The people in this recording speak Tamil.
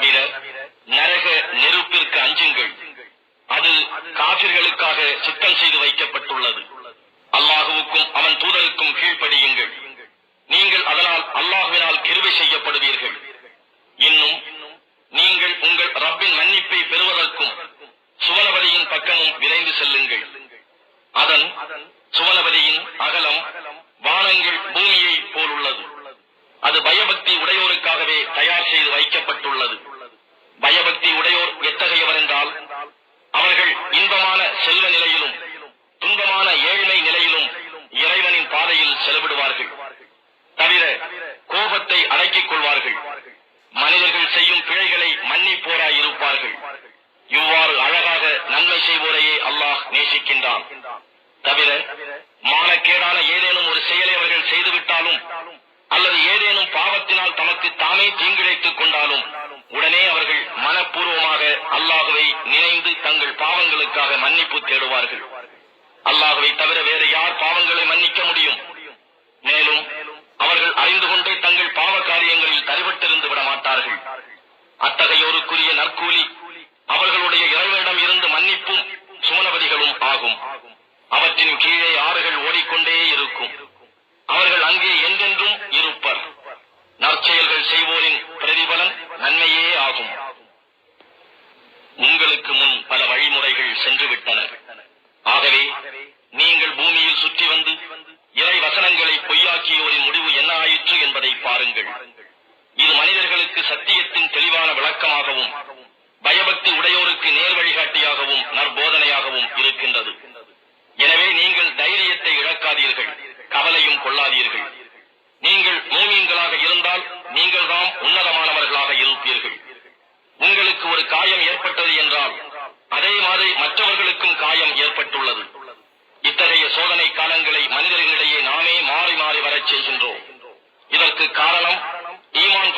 தவிர நரக நெருப்பிற்கு அஞ்சுங்கள். அது காபிர்களுக்காக சுத்தம் செய்து வைக்கப்பட்டுள்ளது. அல்லாஹுவுக்கும் அவன் தூதருக்கும் கீழ்ப்படியுங்கள். நீங்கள் அதனால் அல்லாஹுவினால் கிருவை செய்யப்படுவீர்கள். இன்னும் நீங்கள் உங்கள் ரப்பின் மன்னிப்பை பெறுவதற்கும் சுவனபதியின் பக்கமும் விரைந்து செல்லுங்கள். அதன் சுவனபதியின் அகலம் வானங்கள் பூமியை போலுள்ளது அது பயபக்தி உடையோருக்காகவே தயார் செய்து வைக்கப்பட்டுள்ளது பயபக்தி உடையோர் எத்தகையவர் என்றால் அவர்கள் துயர நிலையிலும் துன்பமான ஏழ்மை நிலையிலும் இறைவனின் பாதையில் செலவிடுவார்கள். தவிர கோபத்தை அடக்கிக் கொள்வார்கள். மனிதர்கள் செய்யும் பிழைகளை மன்னிப்போராய் இருப்பார்கள். இவ்வாறு அழகாக நன்மை செய்வோரையே அல்லாஹ் நேசிக்கின்றான். தவிர மானக்கேடான ஏதே அல்லாஹுவை நினைந்து தங்கள் பாவங்களுக்காக மன்னிப்பு தேடுவார்கள். அல்லாஹுவை தவிர வேறு யார் பாவங்களை மன்னிக்க முடியும்? மேலும் அவர்கள் அறிந்து கொண்டே தங்கள் பாவ காரியங்களில் தரிபட்டிருந்து விட மாட்டார்கள். அத்தகையோருக்குரிய நற்கூலி அவர்களுடைய இறைவனிடம் இருந்து மன்னிப்பும் சுமனபதிகளும் ஆகும். அவற்றின் கீழே ஆறுகள் ஓடிக்கொண்டே இருக்கும். அவர்கள் அங்கே என்றென்றும் இருப்பர். நற்செயல்கள் செய்வோரின் பிரதிபலன் நன்மையே ஆகும். உங்களுக்கு முன் பல வழிமுறைகள் சென்று விட்டன ஆகவே நீங்கள் பூமியில் சுற்றி வந்து இறை வசனங்களை பொய்யாக்கியோரின் முடிவு என்ன ஆயிற்று என்பதை பாருங்கள். இது மனிதர்களுக்கு சத்தியத்தின் தெளிவான விளக்கமாகவும் பயபக்தி உடையோருக்கு நேர் வழிகாட்டியாகவும் நற்போதனையாகவும் இருக்கின்றது. எனவே நீங்கள் தைரியத்தை இழக்காதீர்கள் கவலையும் கொள்ளாதீர்கள். நீங்கள் மூமியங்களாக இருந்தால் நீங்கள்தான் உன்னதமானவர்களாக இருப்பீர்கள் உங்களுக்கு ஒரு காயம் ஏற்பட்டது என்றால் அதே மாதிரி மற்றவர்களுக்கும் காயம் ஏற்பட்டுள்ளது. இத்தகைய சோதனை காலங்களை மனிதர்களிடையே நாமே மாறி மாறி வரச் செய்கின்றோம். இதற்கு காரணம் ஈமான்